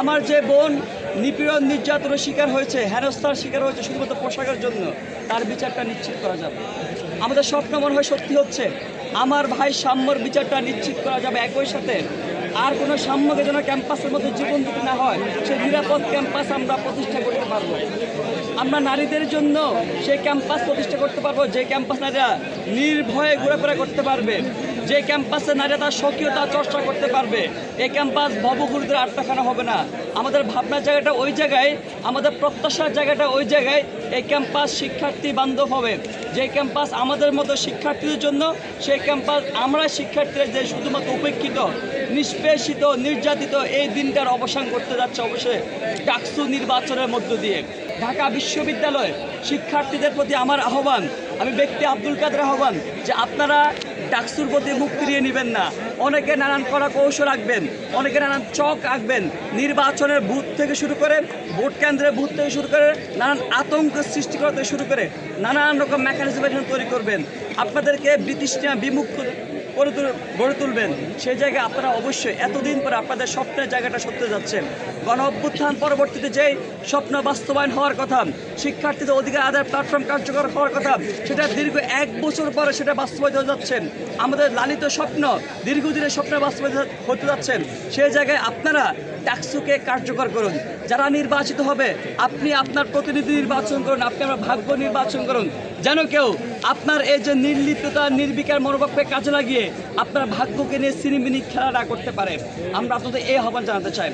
আমার যে বোন নিপীড়ন নির্যাতনের শিকার হয়েছে, হেনস্থার শিকার হয়েছে শুধুমাত্র পোশাকের জন্য, তার বিচারটা নিশ্চিত করা যাবে। আমাদের স্বপ্ন মনে হয় সত্যি হচ্ছে, আমার ভাই সাম্যর বিচারটা নিশ্চিত করা যাবে একই সাথে। আর কোনো সাম্যকে যেন ক্যাম্পাসের মধ্যে জীবন দিতে না হয়, সেই নিরাপদ ক্যাম্পাস আমরা প্রতিষ্ঠা করতে পারব। আমরা নারীদের জন্য সেই ক্যাম্পাস প্রতিষ্ঠা করতে পারব, যে ক্যাম্পাস নারীরা নির্ভয়ে ঘোরাফেরা করতে পারবে। যে ক্যাম্পাসে নারীরা তার স্বকীয়তা চর্চা করতে পারবে এই ক্যাম্পাস ভবগুরুদের আটটাখানা হবে না। আমাদের ভাবনার জায়গাটা ওই জায়গায়, আমাদের প্রত্যাশার জায়গাটা ওই জায়গায় এই ক্যাম্পাস শিক্ষার্থী বান্ধব হবে। যে ক্যাম্পাস আমাদের মতো শিক্ষার্থীদের জন্য সেই ক্যাম্পাস আমরা শিক্ষার্থীরা যে শুধুমাত্র উপেক্ষিত, নিষ্পেষিত, নির্যাতিত এই দিনটার অবসান করতে যাচ্ছে অবশ্যই ডাকসু নির্বাচনের মধ্য দিয়ে। ঢাকা বিশ্ববিদ্যালয় শিক্ষার্থীদের প্রতি আমার আহ্বান, আমি ব্যক্তি আব্দুল কাদের আহ্বান যে আপনারা ডাকসুর প্রতি মুখ ফিরিয়ে নেবেন না। অনেকে নানান করা কৌশল রাখবেন অনেকে নানান চক আঁকবেন। নির্বাচনের বুথ থেকে শুরু করে, ভোট কেন্দ্রের বুথ থেকে শুরু করে, নানান আতঙ্ক সৃষ্টি করা থেকে শুরু করে, নানান রকম মেকানিজম এখানে তৈরি করবেন। আপনাদেরকে ব্রিটিশরা বিমুখ করে গড়ে তুলবেন। সেই জায়গায় আপনারা অবশ্যই এতদিন পরে আপনাদের স্বপ্নের জায়গাটা সত্যি যাচ্ছেন গণ অভ্যুত্থান পরবর্তীতে যেই স্বপ্ন বাস্তবায়ন হওয়ার কথা, শিক্ষার্থীদের অধিকার আদায় প্ল্যাটফর্ম কার্যকর হওয়ার কথা, সেটা দীর্ঘ এক বছর পরে সেটা বাস্তবায়িত হয়ে যাচ্ছেন। আমাদের লালিত স্বপ্ন দীর্ঘদিনের স্বপ্ন বাস্তবায়িত হতে যাচ্ছেন। সেই জায়গায় আপনারা টাকসুকে কার্যকর করুন। যারা নির্বাচিত হবে, আপনি আপনার প্রতিনিধি নির্বাচন করুন, আপনি আপনার ভাগ্য নির্বাচন করুন। যেন কেউ আপনার এই যে নির্লিপ্ততা, নির্বিকার মনোভাবকে কাজে লাগিয়ে আপনার ভাগ্যকে নিয়ে সিনেমিনি খেলা না করতে পারে। আমরা আপনাদের এই আহ্বান জানাতে চাই।